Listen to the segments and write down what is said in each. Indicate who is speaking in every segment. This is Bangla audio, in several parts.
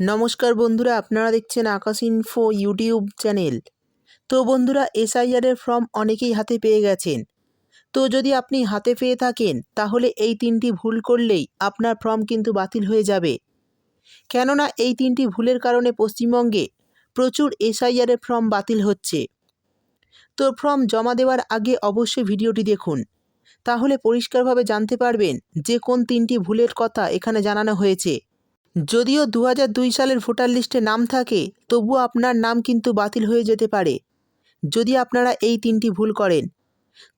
Speaker 1: নমস্কার বন্ধুরা, আপনারা দেখছেন আকাশ ইনফো ইউটিউব চ্যানেল তো বন্ধুরা এসআইআরের ফর্ম অনেকেই হাতে পেয়ে গেছেন। তো যদি আপনি হাতে পেয়ে থাকেন, তাহলে এই তিনটি ভুল করলেই আপনার ফর্ম কিন্তু বাতিল হয়ে যাবে। কেননা এই তিনটি ভুলের কারণে পশ্চিমবঙ্গে প্রচুর এসআইআরের ফর্ম বাতিল হচ্ছে। তো ফর্ম জমা দেওয়ার আগে অবশ্যই ভিডিওটি দেখুন। তাহলে পরিষ্কারভাবে জানতে পারবেন যে কোন তিনটি ভুলের কথা এখানে জানানো হয়েছে। যদিও দু দুই সালের ভোটার লিস্টে নাম থাকে তবুও আপনার নাম কিন্তু বাতিল হয়ে যেতে পারে, যদি আপনারা এই তিনটি ভুল করেন।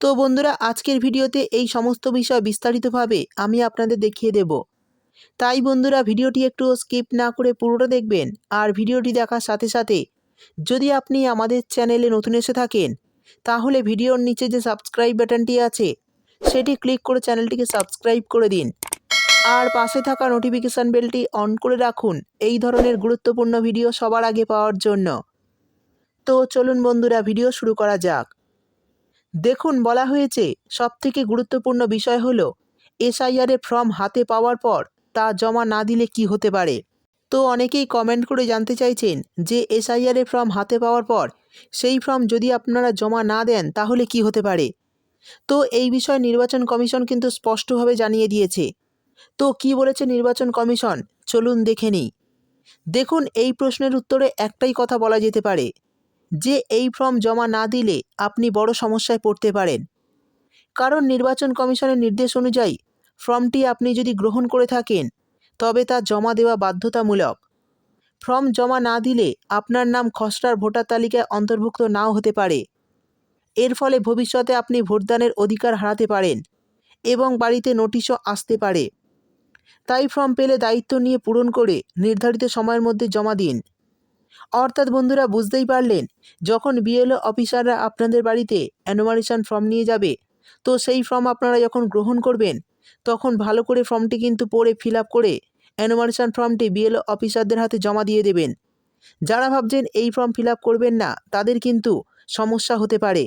Speaker 1: তো বন্ধুরা, আজকের ভিডিওতে এই সমস্ত বিষয় বিস্তারিতভাবে আমি আপনাদের দেখিয়ে দেব। তাই বন্ধুরা, ভিডিওটি একটু স্কিপ না করে পুরোটা দেখবেন, আর ভিডিওটি দেখার সাথে সাথে যদি আপনি আমাদের চ্যানেলে নতুন এসে থাকেন, তাহলে ভিডিওর নিচে যে সাবস্ক্রাইব বাটনটি আছে, সেটি ক্লিক করে চ্যানেলটিকে সাবস্ক্রাইব করে দিন। আর পাশে থাকা নোটিফিকেশান বেলটি অন করে রাখুন। এই ধরনের গুরুত্বপূর্ণ ভিডিও সবার আগে পাওয়ার জন্য। তো চলুন বন্ধুরা ভিডিও শুরু করা যাক। দেখুন, বলা হয়েছে, সবথেকে গুরুত্বপূর্ণ বিষয় হলো এসআইআরের ফর্ম হাতে পাওয়ার পর তা জমা না দিলে কি হতে পারে? তো অনেকেই কমেন্ট করে জানতে চাইছেন যে এসআইআরের ফর্ম হাতে পাওয়ার পর সেই ফর্ম যদি আপনারা জমা না দেন, তাহলে কি হতে পারে? তো এই বিষয়ে নির্বাচন কমিশন কিন্তু স্পষ্টভাবে জানিয়ে দিয়েছে। তো কি বলেছে নির্বাচন কমিশন? চলুন দেখে নিই। দেখুন, এই প্রশ্নের উত্তরে একটাই কথা বলা যেতে পারে। যে এই ফর্ম জমা না দিলে আপনি বড় সমস্যায় পড়তে পারেন। কারণ নির্বাচন কমিশনের নির্দেশ অনুযায়ী ফর্মটি আপনি যদি গ্রহণ করে থাকেন, তবে তা জমা দেওয়া বাধ্যতামূলক। ফর্ম জমা না দিলে আপনার নাম খসড়ার ভোটার তালিকায় অন্তর্ভুক্ত নাও হতে পারে। এর ফলে ভবিষ্যতে আপনি ভোটদানের অধিকার হারাতে পারেন এবং বাড়িতে নোটিশও আসতে পারে। তাই ফর্ম পেলে দায়িত্ব নিয়ে পূরণ করে নির্ধারিত সময়ের মধ্যে জমা দিন। অর্থাৎ বন্ধুরা, বুঝতেই পারলেন, যখন বিএলও অফিসাররা আপনাদের বাড়িতে অ্যানোমারেশন ফর্ম নিয়ে যাবে, তো সেই ফর্ম আপনারা যখন গ্রহণ করবেন, তখন ভালো করে ফর্মটি কিন্তু পড়ে ফিল করে অ্যানোমারেশন ফর্মটি বিএলও অফিসারদের হাতে জমা দিয়ে দেবেন। যারা ভাবছেন এই ফর্ম ফিল করবেন না, তাদের কিন্তু সমস্যা হতে পারে।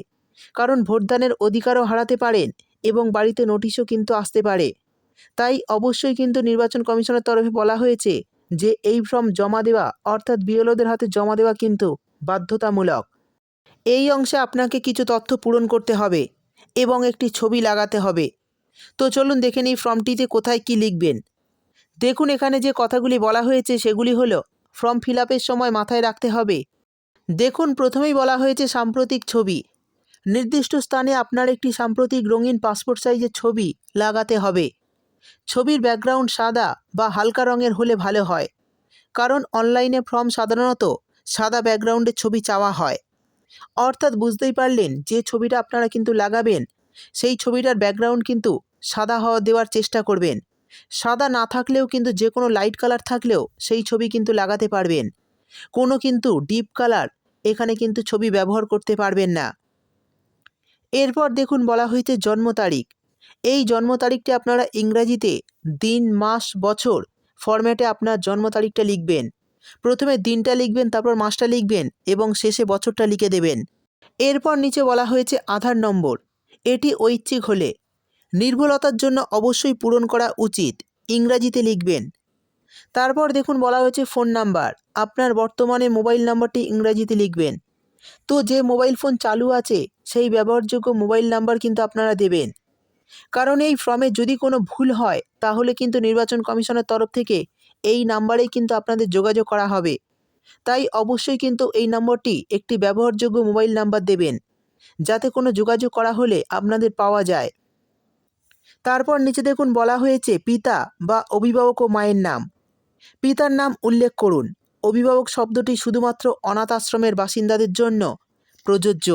Speaker 1: কারণ ভোটদানের অধিকারও হারাতে পারেন এবং বাড়িতে নোটিশও কিন্তু আসতে পারে। তাই অবশ্যই কিন্তু নির্বাচন কমিশনের তরফে বলা হয়েছে যে এই ফর্ম জমা দেওয়া, অর্থাৎ বিএলওদের হাতে জমা দেওয়া কিন্তু বাধ্যতামূলক। এই অংশে আপনাকে কিছু তথ্য পূরণ করতে হবে এবং একটি ছবি লাগাতে হবে। তো চলুন দেখে নিই ফর্মটিতে কোথায় কি লিখবেন। দেখুন এখানে যে কথাগুলি বলা হয়েছে সেগুলি হলো, ফর্ম ফিল সময় মাথায় রাখতে হবে। দেখুন প্রথমেই বলা হয়েছে সাম্প্রতিক ছবি। নির্দিষ্ট স্থানে আপনার একটি সাম্প্রতিক রঙিন পাসপোর্ট সাইজের ছবি লাগাতে হবে। ছবির ব্যাকগ্রাউন্ড সাদা বা হালকা রঙের হলে ভালো হয়। কারণ অনলাইনে ফর্ম সাধারণত সাদা ব্যাকগ্রাউন্ডের ছবি চাওয়া হয়। অর্থাৎ বুঝতেই পারলেন যে ছবিটা আপনারা কিন্তু লাগাবেন, সেই ছবিটার ব্যাকগ্রাউন্ড কিন্তু সাদা হওয়া দেওয়ার চেষ্টা করবেন। সাদা না থাকলেও কিন্তু যে কোনো লাইট কালার থাকলেও সেই ছবি কিন্তু লাগাতে পারবেন। কোনো কিন্তু ডিপ কালার এখানে কিন্তু ছবি ব্যবহার করতে পারবেন না। এরপর দেখুন বলা হয়েছে জন্ম তারিখ। এই জন্ম তারিখটি আপনারা ইংরাজিতে দিন, মাস, বছর ফরম্যাটে আপনার জন্ম তারিখটা লিখবেন। প্রথমে দিনটা লিখবেন, তারপর মাসটা লিখবেন এবং শেষে বছরটা লিখে দেবেন। এরপর নিচে বলা হয়েছে আধার নম্বর। এটি ঐচ্ছিক হলে। নির্ভুলতার জন্য অবশ্যই পূরণ করা উচিত। ইংরাজিতে লিখবেন। তারপর দেখুন বলা হয়েছে ফোন নাম্বার। আপনার বর্তমানে মোবাইল নাম্বারটি ইংরাজিতে লিখবেন। তো যে মোবাইল ফোন চালু আছে, সেই ব্যবহারযোগ্য মোবাইল নাম্বার কিন্তু আপনারা দেবেন। কারণ এই ফর্মে যদি কোনো ভুল হয়, তাহলে কিন্তু নির্বাচন কমিশনের তরফ থেকে এই নাম্বারেই কিন্তু আপনাদের যোগাযোগ করা হবে। তাই অবশ্যই কিন্তু এই নম্বরটি একটি ব্যবহারযোগ্য মোবাইল নাম্বার দেবেন, যাতে কোনো যোগাযোগ করা হলে আপনাদের পাওয়া যায়। তারপর নিচে দেখুন বলা হয়েছে পিতা বা অভিভাবক ও মায়ের নাম। পিতার নাম উল্লেখ করুন। অভিভাবক শব্দটি শুধুমাত্র অনাথ আশ্রমের বাসিন্দাদের জন্য প্রযোজ্য।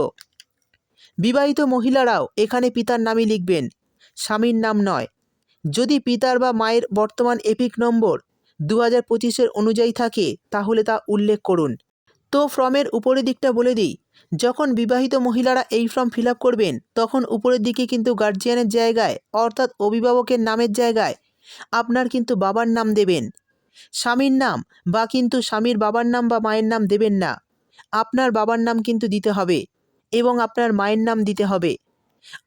Speaker 1: বিবাহিত মহিলারাও এখানে পিতার নামই লিখবেন। স্বামীর নাম নয়। যদি পিতার বা মায়ের বর্তমান এপিক নম্বর দু হাজার পঁচিশের অনুযায়ী থাকে, তাহলে তা উল্লেখ করুন। তো ফর্মের উপরের দিকটা বলে দিই। যখন বিবাহিত মহিলারা এই ফর্ম ফিল করবেন, তখন উপরের দিকে কিন্তু গার্জিয়ানের জায়গায়, অর্থাৎ অভিভাবকের নামের জায়গায়, আপনার কিন্তু বাবার নাম দেবেন। স্বামীর নাম বা কিন্তু স্বামীর বাবার নাম বা মায়ের নাম দেবেন না। আপনার বাবার নাম কিন্তু দিতে হবে এবং আপনার মায়ের নাম দিতে হবে।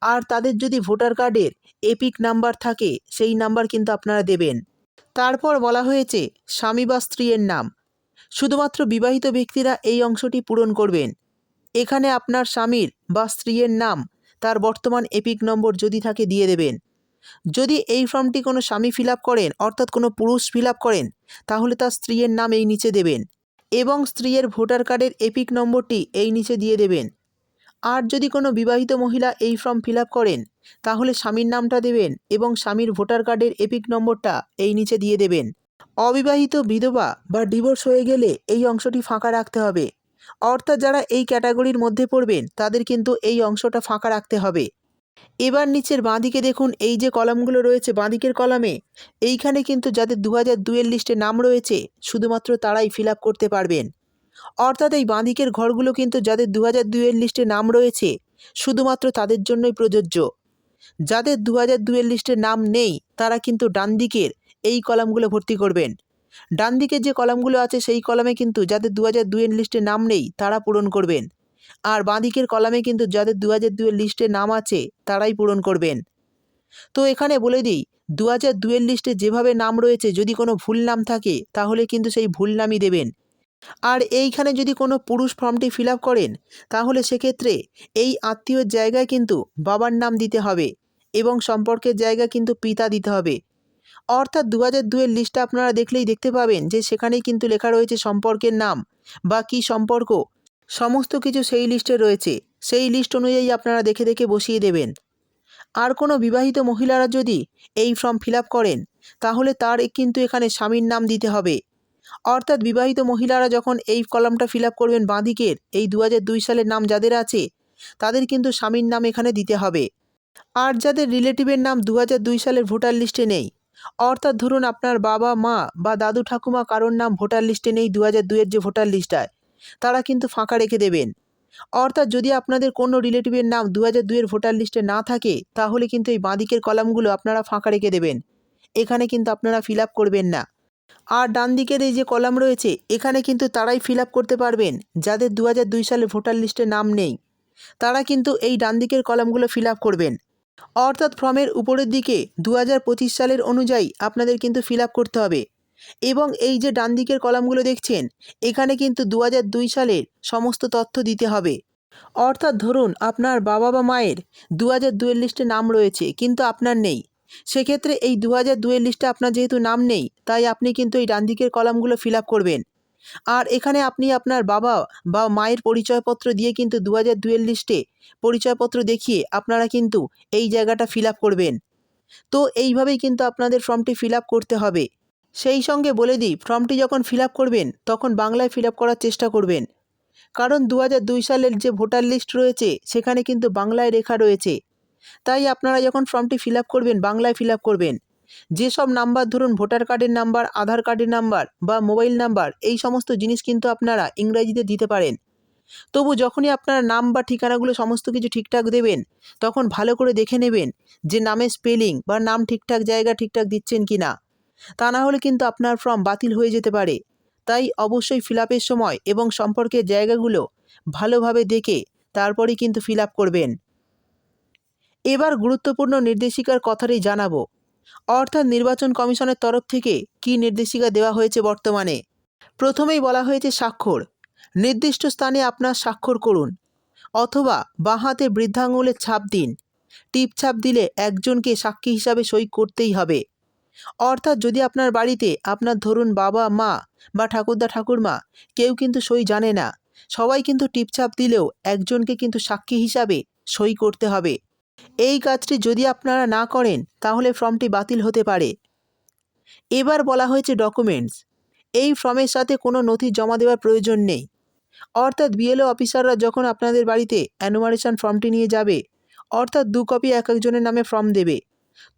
Speaker 1: আর তাদের যদি ভোটার কার্ডের এপিক নাম্বার থাকে, সেই নাম্বার কিন্তু আপনারা দেবেন। তারপর বলা হয়েছে, স্বামী বা স্ত্রীর নাম। শুধুমাত্র বিবাহিত ব্যক্তিরা এই অংশটি পূরণ করবেন। এখানে আপনার স্বামীর বা স্ত্রীর নাম, তার বর্তমান এপিক নম্বর যদি থাকে দিয়ে দেবেন। যদি এই ফর্মটি কোনো স্বামী ফিল করেন, অর্থাৎ কোনো পুরুষ ফিল করেন, তাহলে তার স্ত্রীর নাম এই নিচে দেবেন এবং স্ত্রীর ভোটার কার্ডের এপিক নম্বরটি এই নিচে দিয়ে দেবেন। আর যদি কোনো বিবাহিত মহিলা এই ফর্ম ফিল করেন, তাহলে স্বামীর নামটা দেবেন এবং স্বামীর ভোটার কার্ডের এপিক নম্বরটা এই নিচে দিয়ে দেবেন। অবিবাহিত বিধবা বা ডিভোর্স হয়ে গেলে এই অংশটি ফাঁকা রাখতে হবে। অর্থাৎ যারা এই ক্যাটাগরির মধ্যে পড়বেন, তাদের কিন্তু এই অংশটা ফাঁকা রাখতে হবে। এবার নিচের বাঁদিকে দেখুন, এই যে কলামগুলো রয়েছে বাঁদিকের কলামে, এইখানে কিন্তু যাদের দু হাজার দুয়ের লিস্টে নাম রয়েছে, শুধুমাত্র তারাই ফিল করতে পারবেন। অর্থাৎ এই বাঁদিকের ঘরগুলো কিন্তু যাদের দু হাজার দুয়ের লিস্টে নাম রয়েছে, শুধুমাত্র তাদের জন্যই প্রযোজ্য। যাদের দু হাজার দুয়ের লিস্টে নাম নেই, তারা কিন্তু ডান দিকের এই কলামগুলো ভর্তি করবেন। ডান দিকে যে কলামগুলো আছে, সেই কলামে কিন্তু যাদের দু হাজার দুয়ের লিস্টে নাম নেই, তারা পূরণ করবেন। আর বাঁদিকের কলামে কিন্তু যাদের দু হাজার দুয়ের লিস্টে নাম আছে, তারাই পূরণ করবেন। তো এখানে বলে দিই দু হাজার দুয়ের লিস্টে যেভাবে নাম রয়েছে, যদি কোনো ভুল নাম থাকে, তাহলে কিন্তু সেই ভুল নামই দেবেন। আর এইখানে যদি কোনো পুরুষ ফর্মটি ফিল করেন, তাহলে সেক্ষেত্রে এই আত্মীয়র জায়গায় কিন্তু বাবার নাম দিতে হবে এবং সম্পর্কের জায়গা কিন্তু পিতা দিতে হবে। অর্থাৎ দু হাজার দুয়ের লিস্টটা আপনারা দেখলেই দেখতে পাবেন যে সেখানেই কিন্তু লেখা রয়েছে সম্পর্কের নাম বা কী সম্পর্ক, সমস্ত কিছু সেই লিস্টে রয়েছে। সেই লিস্ট অনুযায়ী আপনারা দেখে দেখে বসিয়ে দেবেন। আর কোনো বিবাহিত মহিলারা যদি এই ফর্ম ফিল করেন, তাহলে তার কিন্তু এখানে স্বামীর নাম দিতে হবে। অর্থাৎ বিবাহিত মহিলারা যখন এই কলামটা ফিল করবেন বাঁদিকের এই দু সালের নাম যাদের আছে, তাদের কিন্তু স্বামীর নাম এখানে দিতে হবে। আর যাদের রিলেটিভের নাম দু সালের ভোটার লিস্টে নেই, অর্থাৎ ধরুন আপনার বাবা, মা বা দাদু, ঠাকুমা কারোর নাম ভোটার লিস্টে নেই দু হাজার দুইয়ের যে ভোটার লিস্টটায় তারা কিন্তু ফাঁকা রেখে দেবেন। অর্থাৎ যদি আপনাদের কোনো রিলেটিভের নাম দু হাজার দুইয়ের ভোটার লিস্টে না থাকে, তাহলে কিন্তু এই বাঁদিকের কলামগুলো আপনারা ফাঁকা রেখে দেবেন। এখানে কিন্তু আপনারা ফিল করবেন না। আর ডান দিকের এই যে কলাম রয়েছে, এখানে কিন্তু তারাই ফিল করতে পারবেন, যাদের দু দুই সালে ভোটার লিস্টে নাম নেই। তারা কিন্তু এই ডান দিকের কলামগুলো ফিল করবেন। অর্থাৎ ফর্মের উপরের দিকে দু হাজার পঁচিশ সালের অনুযায়ী আপনাদের কিন্তু ফিল করতে হবে। এবং এই যে ডান দিকের কলামগুলো দেখছেন, এখানে কিন্তু দু হাজার দুই সালের সমস্ত তথ্য দিতে হবে। অর্থাৎ ধরুন, আপনার বাবা বা মায়ের দু হাজার দুয়ের লিস্টে নাম রয়েছে, কিন্তু আপনার নেই। সেক্ষেত্রে এই দু হাজার দুয়ের লিস্টে আপনার যেহেতু নাম নেই, তাই আপনি কিন্তু এই ডান দিকের কলামগুলো ফিল করবেন। আর এখানে আপনি আপনার বাবা বা মায়ের পরিচয়পত্র দিয়ে কিন্তু দু হাজার দুয়ের লিস্টে পরিচয়পত্র দেখিয়ে আপনারা কিন্তু এই জায়গাটা ফিল করবেন। তো এইভাবেই কিন্তু আপনাদের ফর্মটি ফিল করতে হবে। সেই সঙ্গে বলে দিই, ফর্মটি যখন ফিল করবেন, তখন বাংলায় ফিল করার চেষ্টা করবেন। কারণ দু হাজার দুই সালের যে ভোটার লিস্ট রয়েছে, সেখানে কিন্তু বাংলায় রেখা রয়েছে তাই আপনারা যখন ফর্মটি ফিল করবেন, বাংলায় ফিল করবেন, যেসব নাম্বার, ধরুন ভোটার কার্ডের নাম্বার, আধার কার্ডের নাম্বার বা মোবাইল নাম্বার, এই সমস্ত জিনিস কিন্তু আপনারা ইংরাজিতে দিতে পারেন। তবু যখনই আপনার নাম বা ঠিকানাগুলো সমস্ত কিছু ঠিকঠাক দেবেন, তখন ভালো করে দেখে নেবেন যে নামের স্পেলিং বা নাম ঠিকঠাক, জায়গা ঠিকঠাক দিচ্ছেন কি না তা না হলে কিন্তু আপনার ফর্ম বাতিল হয়ে যেতে পারে। তাই অবশ্যই ফিল সময় এবং সম্পর্কের জায়গাগুলো ভালোভাবে দেখে তারপরেই কিন্তু ফিল করবেন। এবার গুরুত্বপূর্ণ নির্দেশিকার কথাটি জানাব। অর্থাৎ নির্বাচন কমিশনের তরফ থেকে কী নির্দেশিকা দেওয়া হয়েছে বর্তমানে? প্রথমেই বলা হয়েছে স্বাক্ষর। নির্দিষ্ট স্থানে আপনার স্বাক্ষর করুন। অথবা বাঁ হাতে বৃদ্ধাঙ্গুলের ছাপ দিন। টিপ ছাপ দিলে একজনকে সাক্ষী হিসাবে সই করতেই হবে। অর্থাৎ যদি আপনার বাড়িতে আপনার ধরুন বাবা, মা বা ঠাকুরদা, ঠাকুরমা কেউ কিন্তু সই জানে না, সবাই কিন্তু টিপছাপ দিলেও একজনকে কিন্তু সাক্ষী হিসাবে সই করতে হবে। এই কাজটি যদি আপনারা না করেন, তাহলে ফর্মটি বাতিল হতে পারে। এবার বলা হয়েছে ডকুমেন্টস এই ফর্মের সাথে কোনো নথি জমা দেওয়ার প্রয়োজন নেই। অর্থাৎ বিএলও অফিসাররা যখন আপনাদের বাড়িতে অ্যানুমারেশন ফর্মটি নিয়ে যাবে, অর্থাৎ দু কপি এক একজনের নামে ফর্ম দেবে,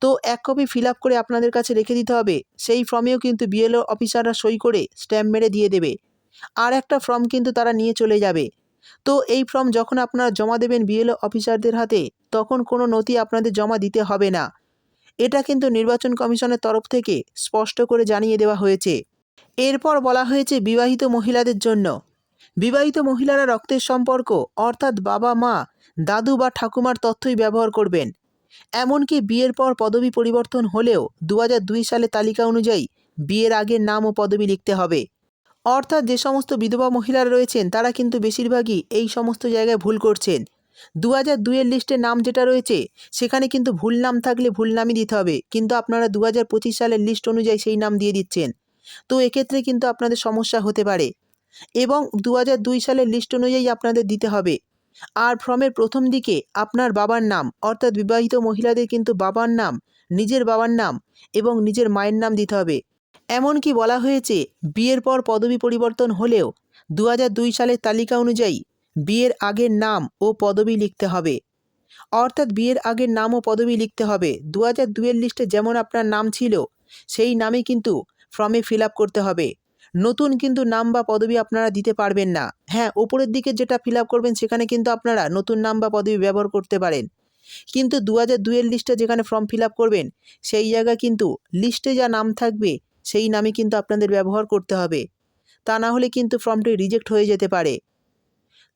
Speaker 1: তো এক কপি ফিল করে আপনাদের কাছে রেখে দিতে হবে, সেই ফর্মেও কিন্তু বিএলও অফিসাররা সই করে স্ট্যাম্প মেরে দিয়ে দেবে। আর একটা ফর্ম কিন্তু তারা নিয়ে চলে যাবে। তো এই ফর্ম যখন আপনারা জমা দেবেন বিএলও অফিসারদের হাতে তখন কোনো নথি আপনাদের জমা দিতে হবে না। এটা কিন্তু নির্বাচন কমিশনের তরফ থেকে স্পষ্ট করে জানিয়ে দেওয়া হয়েছে। এরপর বলা হয়েছে বিবাহিত মহিলাদের জন্য। বিবাহিত মহিলারা রক্তের সম্পর্ক, অর্থাৎ বাবা, মা, দাদু বা ঠাকুমার তথ্যই ব্যবহার করবেন। এমনকি বিয়ের পর পদবি পরিবর্তন হলেও দু সালে তালিকা অনুযায়ী বিয়ের আগের নাম ও পদবি লিখতে হবে। অর্থাৎ যে সমস্ত বিধবা মহিলারা রয়েছেন, তারা কিন্তু বেশিরভাগই এই সমস্ত জায়গায় ভুল করছেন। দু হাজার দুইয়ের লিস্টে নাম যেটা রয়েছে, সেখানে কিন্তু ভুল নাম থাকলে ভুল নামই দিতে হবে। কিন্তু আপনারা দু হাজার পঁচিশ সালের লিস্ট অনুযায়ী সেই নাম দিয়ে দিচ্ছেন। তো এক্ষেত্রে কিন্তু আপনাদের সমস্যা হতে পারে। এবং দু হাজার দুই সালের লিস্ট অনুযায়ী আপনাদের দিতে হবে। আর ফর্মের প্রথম দিকে আপনার বাবার নাম, অর্থাৎ বিবাহিত মহিলাদের কিন্তু বাবার নাম, নিজের বাবার নাম এবং নিজের মায়ের নাম দিতে হবে। এমনকি বলা হয়েছে, বিয়ের পর পদবি পরিবর্তন হলেও দু সালের তালিকা অনুযায়ী বিয়ের আগের নাম ও পদবি লিখতে হবে। অর্থাৎ বিয়ের আগের নাম ও পদবি লিখতে হবে। দু হাজার দুয়ের লিস্টে যেমন আপনার নাম ছিল, সেই নামে কিন্তু ফর্মে ফিল করতে হবে। নতুন কিন্তু নাম বা পদবি আপনারা দিতে পারবেন না। হ্যাঁ ওপরের দিকে যেটা ফিল করবেন, সেখানে কিন্তু আপনারা নতুন নাম বা পদবি ব্যবহার করতে পারেন। কিন্তু দু হাজার দুয়ের লিস্টে যেখানে ফর্ম ফিল করবেন, সেই জায়গায় কিন্তু লিস্টে যা নাম থাকবে, সেই নামে কিন্তু আপনাদের ব্যবহার করতে হবে। তা না হলে কিন্তু ফর্মটি রিজেক্ট হয়ে যেতে পারে।